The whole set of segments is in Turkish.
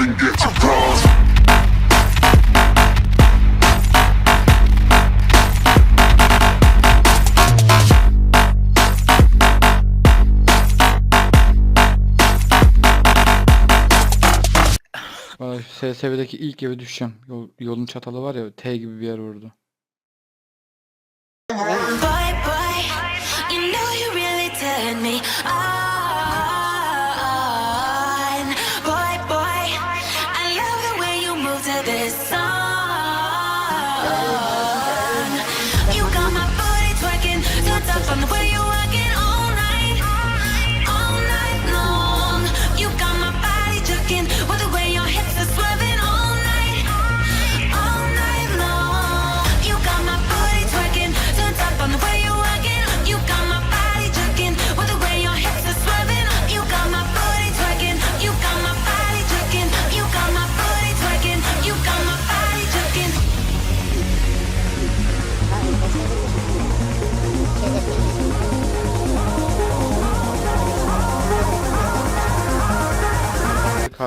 even get to SSV'deki ilk eve düşeceğim. Yol, yolun çatalı var ya T gibi bir yer vurdu. Boy, boy, you know you really turn me on. sun. You got my body twerking, turned up on the way you.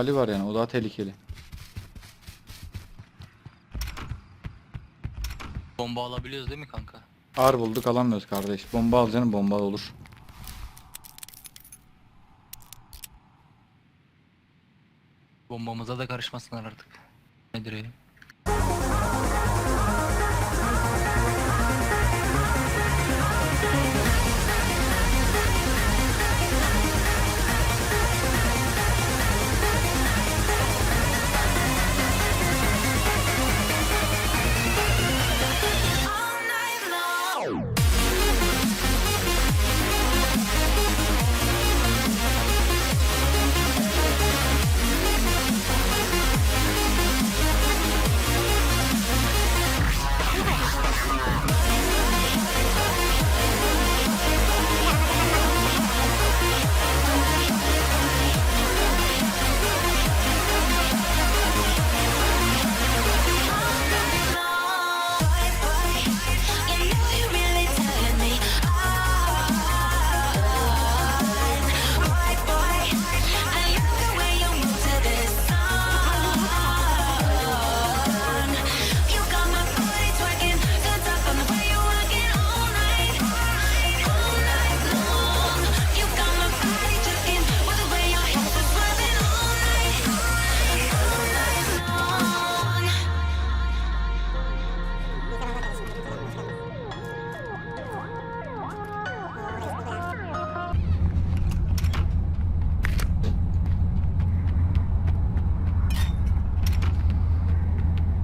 Hali var yani o daha tehlikeli. Bomba alabiliyoruz değil mi kanka? Ağır bulduk alamıyoruz kardeş. Bomba alacaksın bomba olur. Bombamıza da karışmasınlar artık. Nedir ya?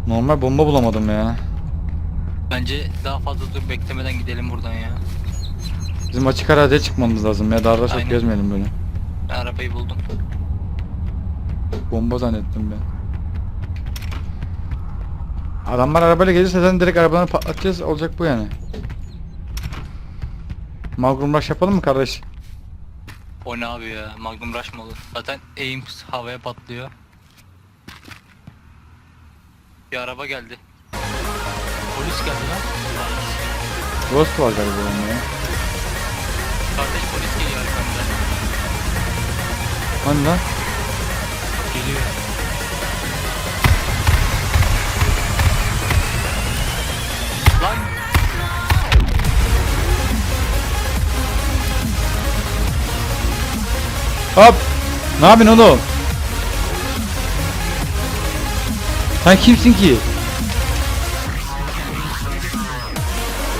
Normal bomba bulamadım ya. Bence daha fazla dur beklemeden gidelim buradan ya. Bizim açık araziye çıkmamız lazım ya. Darda çok Aynen. gezmeyelim böyle. Ben arabayı buldum. Bomba zannettim ben. Adamlar arabayla gelirse zaten direkt arabalarını patlatacağız. Olacak bu yani. Magnum Rush yapalım mı kardeş? O ne abi ya? Magnum Rush mı olur? Zaten aim havaya patlıyor. Bir araba geldi. Polis geldi lan. Ghost var galiba onun ya. Kardeş polis geliyor arkamda. Hani lan? Geliyor. Lan Hop! Ne yapıyorsun oğlum? Sen kimsin ki?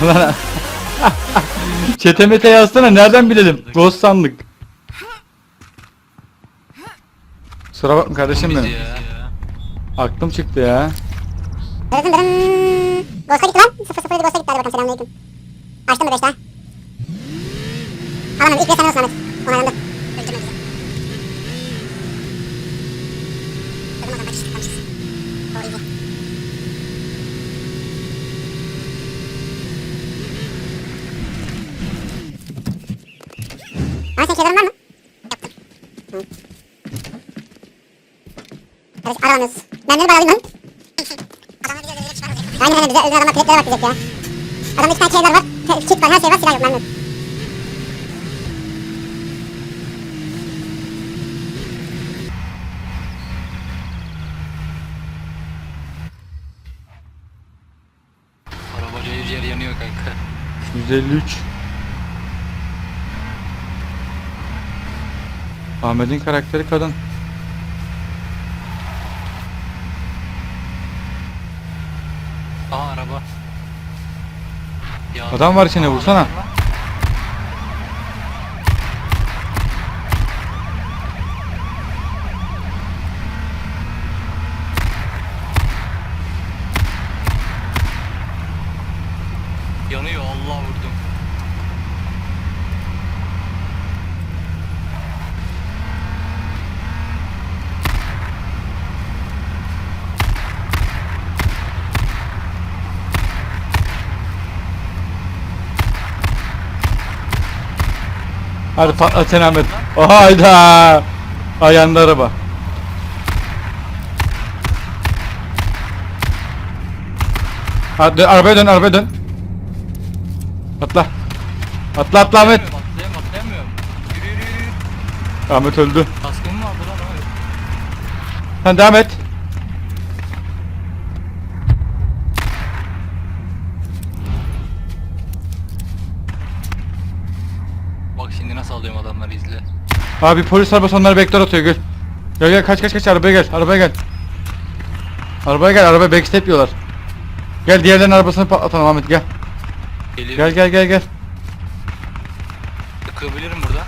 Lan Çetemete yazsana nereden bilelim? Ghost sandık. Kusura bakma kardeşim benim. Aklım çıktı ya. Dırın dırın. Ghost'a gitti lan. 0 0 Ghost'a gitti. Hadi bakalım selamünaleyküm. Açtım mı 5 daha? Alamadım. İlk 5 tane olsun Ahmet. Onaylandı. Öldürme bizi. Dedim adam kaçıştık kaçıştık. İyi. Ahmet senin şeylerin var mı? Yaptım. Kardeş aramıyoruz. Ben beni bağlayayım lan. Adamlar bize öldürecek çıkarmayacak. Aynen aynen bize öldüren adamlar piletlere bak diyecek ya. Adamda iki tane şeyler var. Kit var her şey var silah yok memnun. kanka. 153. Ahmet'in karakteri kadın. Aa araba. Ya, Adam var içinde, vursana. adam var. Yanıyor Allah vurdum. Hadi patlat sen Ahmet. Oh, hayda. Ayağında araba. Hadi dön, arabaya dön arabaya dön. Atla. Atla atla Ahmet. Atlayamıyorum atlayamıyorum. Yürü yürü yürü. Ahmet öldü. Kaskım mı vardı lan öyle? Sen devam et. Abi polis arabası onları bekler atıyor gel. Gel gel kaç kaç kaç arabaya gel arabaya gel. Arabaya gel arabaya backstep yiyorlar. Gel diğerlerinin arabasını patlatalım Ahmet gel. Geliyor. Gel gel gel gel. Tıkabilirim burada.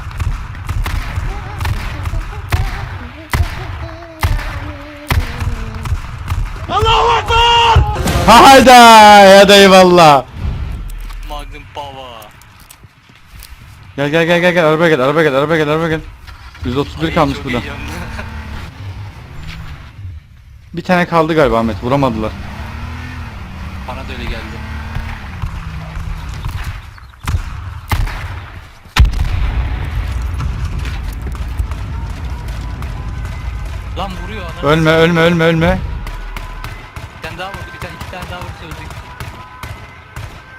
Hayda ya da eyvallah. Magnum Power. Gel gel gel gel gel arabaya gel arabaya gel arabaya gel arabaya gel. 131 Ay, kalmış çok burada. heyecanlı. Bir tane kaldı galiba Ahmet vuramadılar. Bana da öyle geldi. Lan vuruyor adam. Ölme ölme ölme ölme. Bir tane daha vurdu, bir tane iki tane daha vursa öldük.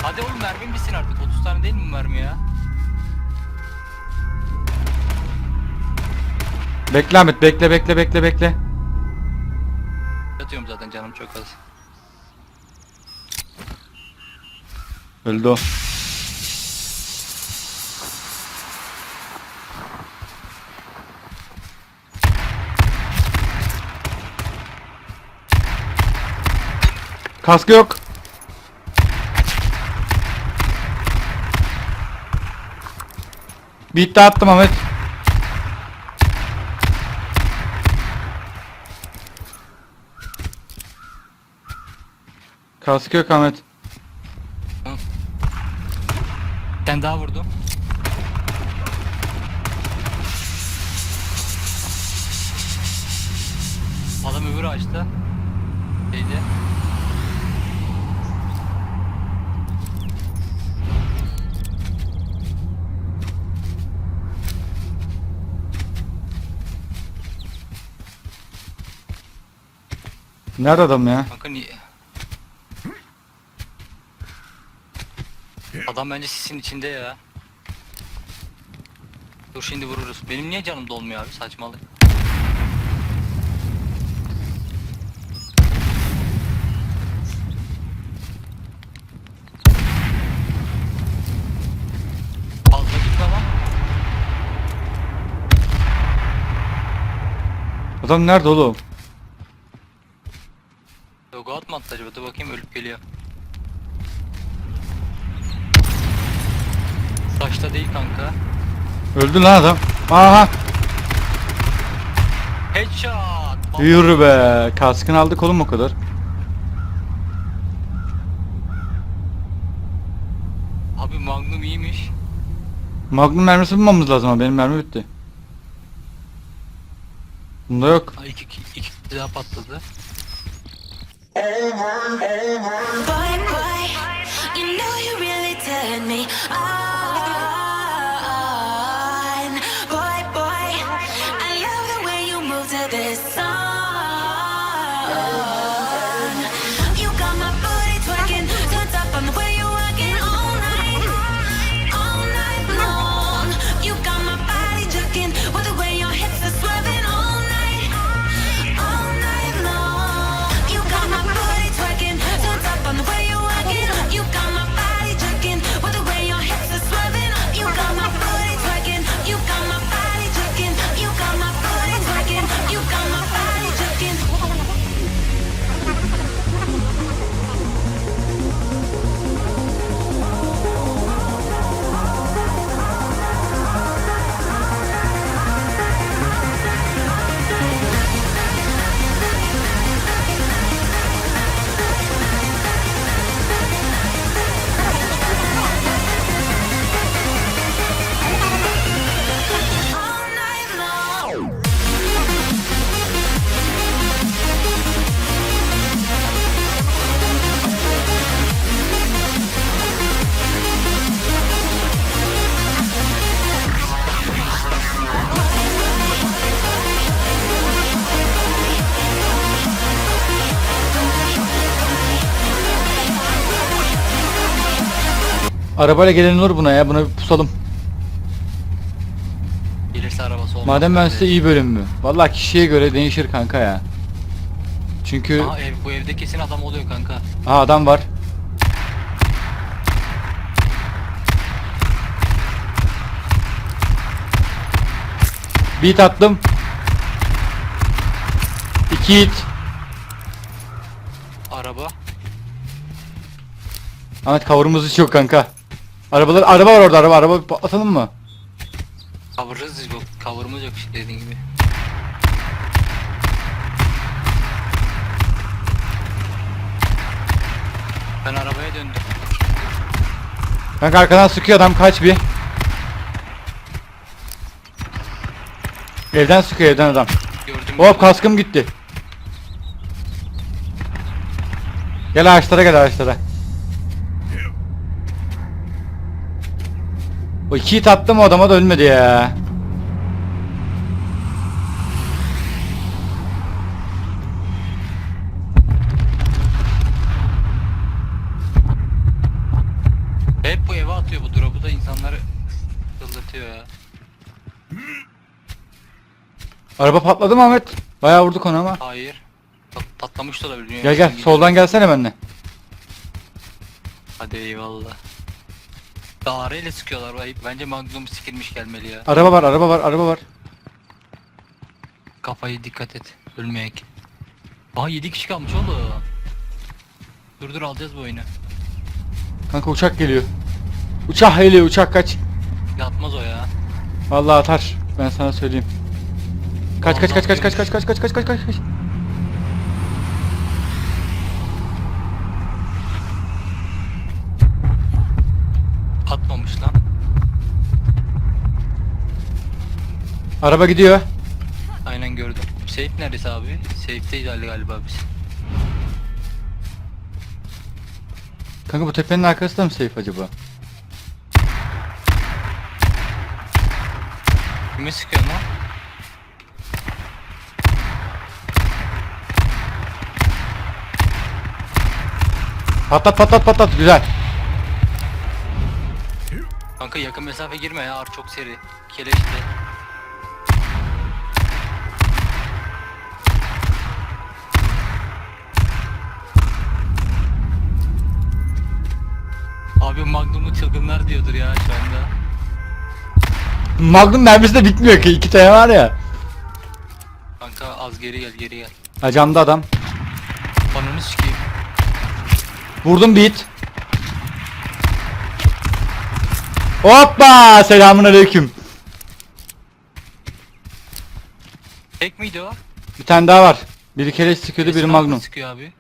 Hadi oğlum mermin bitsin artık. 30 tane değil mi mermi ya? Bekle Ahmet bekle bekle bekle bekle. Yatıyorum zaten canım çok az. Öldü o. Kaskı yok. Bitti attım Ahmet. Kaskı yok Ahmet. Tane daha vurdum. Adam öbürü açtı. Şeydi. Nerede adam ya? Kanka niye? Adam bence sisin içinde ya. Dur şimdi vururuz. Benim niye canım dolmuyor abi saçmalık. Fazla gitme lan. Adam nerede oğlum? Logout mu attı acaba? Dur bakayım ölüp geliyor. Taşta değil kanka. Öldü lan adam. Aha. Headshot! Bam- Yürü be. Kaskını aldık oğlum o kadar. Abi Magnum iyiymiş. Magnum mermisi bulmamız lazım ama benim mermi bitti. Bunda yok. Ha, iki, iki, iki daha patladı. Boy, boy, you know you really turn me on. Arabayla gelen olur buna ya. Buna bir pusalım. Gelirse arabası olmaz. Madem ben size iyi bölüm mü? Vallahi kişiye göre değişir kanka ya. Çünkü Aa, ev, bu evde kesin adam oluyor kanka. Aha adam var. Beat attım. İki hit. Araba. Ahmet kavurumuz hiç yok kanka. Arabalar araba var orada araba araba patlatalım mı? Kavururuz yok. Kavurumuz yok işte dediğin gibi. Ben arabaya döndüm. Kanka arkadan sıkıyor adam kaç bir. Evden sıkıyor evden adam. Gördüm. Hop kaskım gitti. Gel ağaçlara gel ağaçlara. O iki hit attım o adama da ölmedi ya. Hep bu eve atıyor bu drop'u da insanları çıldırtıyor ya. Araba patladı mı Ahmet? Bayağı vurduk onu ama. Hayır. Pat- patlamış da olabilir. Gel gel soldan gelsene benimle. Hadi eyvallah. Dağarıyla sıkıyorlar vay. Bence Magnum sikilmiş gelmeli ya. Araba var araba var araba var. Kafayı dikkat et. Ölmeyek. Aha 7 kişi kalmış oğlum. Dur dur alacağız bu oyunu. Kanka uçak geliyor. Uçak geliyor uçak kaç. Yatmaz o ya. Vallahi atar. Ben sana söyleyeyim. Kaç kaç kaç kaç kaç kaç kaç kaç kaç kaç kaç kaç. Araba gidiyor. Aynen gördüm. Safe neresi abi? Ali galiba biz. Kanka bu tepenin arkasında mı safe acaba? Kime sıkıyorsun lan? Patlat patlat patlat güzel. Kanka yakın mesafe girme ya. Ar çok seri. Keleşti. Abi Magnum'u çılgınlar diyordur ya şu anda. Magnum mermisi de bitmiyor ki iki tane var ya. Kanka az geri gel geri gel. Ha camda adam. Ananı sikeyim. Vurdum beat. Hoppa selamun aleyküm. Tek miydi o? Bir tane daha var. Biri kere sıkıyordu biri magnum. Sıkıyor abi.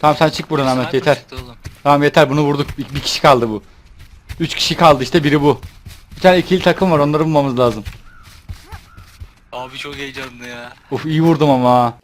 Tamam sen çık buradan Ahmet Sniper yeter. oğlum. Tamam yeter bunu vurduk. Bir, bir kişi kaldı bu. Üç kişi kaldı işte biri bu. Bir tane ikili takım var onları bulmamız lazım. Abi çok heyecanlı ya. Uf iyi vurdum ama ha.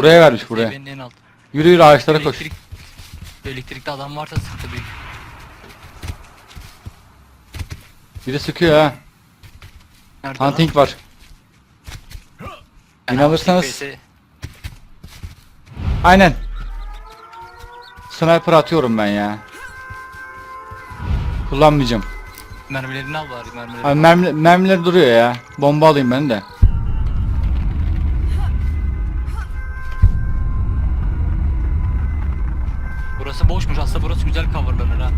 Buraya vermiş, buraya. Benim en alt. Yürü yürü ağaçlara koş. Elektrik, elektrikli adam varsa sıktı büyük. Biri sıkıyor ha. Nerede lan? Hunting var. Yani Hunting vs. Aynen. Sniper atıyorum ben ya. Kullanmayacağım. Mermilerini al bari mermilerini. Abi mermi, mermiler duruyor ya. Bomba alayım ben de. Burası boşmuş aslında burası güzel coverlanır ha.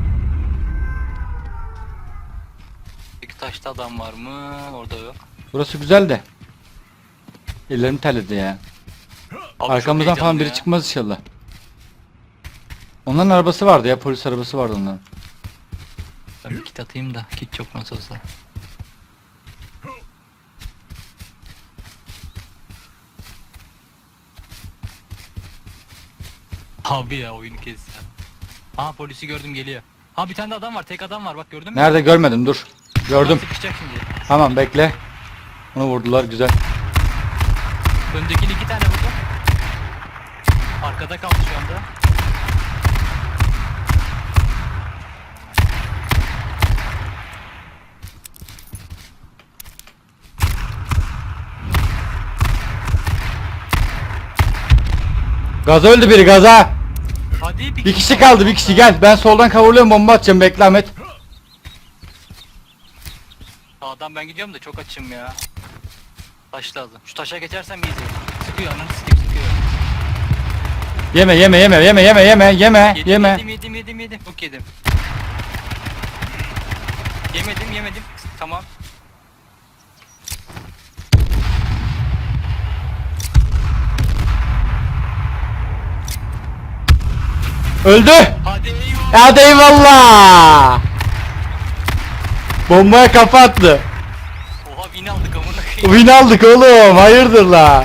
Peki taşta adam var mı? Orada yok. Burası güzel de. Ellerim terledi ya. Abi Arkamızdan çok falan heyecanlı biri ya. çıkmaz inşallah. Onların arabası vardı ya polis arabası vardı onların. Ben bir kit atayım da kit çok nasıl olsa. Abi ya oyunu kes ya. Aha polisi gördüm geliyor. Ha bir tane de adam var tek adam var bak gördün mü? Nerede görmedim dur. Gördüm. Sıkışacak şimdi. Tamam bekle. Onu vurdular güzel. Öndekini iki tane vurdu. Arkada kaldı şu anda. Gaza öldü biri gaza. Hadi Bir kişi kaldı bir kişi gel. Ben soldan kavurluyorum bomba atacağım bekle Ahmet. Sağdan ben gidiyorum da çok açım ya. Taş lazım. Şu taşa geçersem iyice. Sıkıyor ananı sikeyim sıkıyor. Yeme yeme yeme yeme yeme yeme yeme Yedim, yeme. yedim yedim yedim yedim. Çok yedim. Yemedim yemedim. Tamam. Öldü. Hadi eyvallah. Hadi eyvallah. Bombaya kafa attı. Oha win aldık amına koyayım. Win aldık oğlum hayırdır la.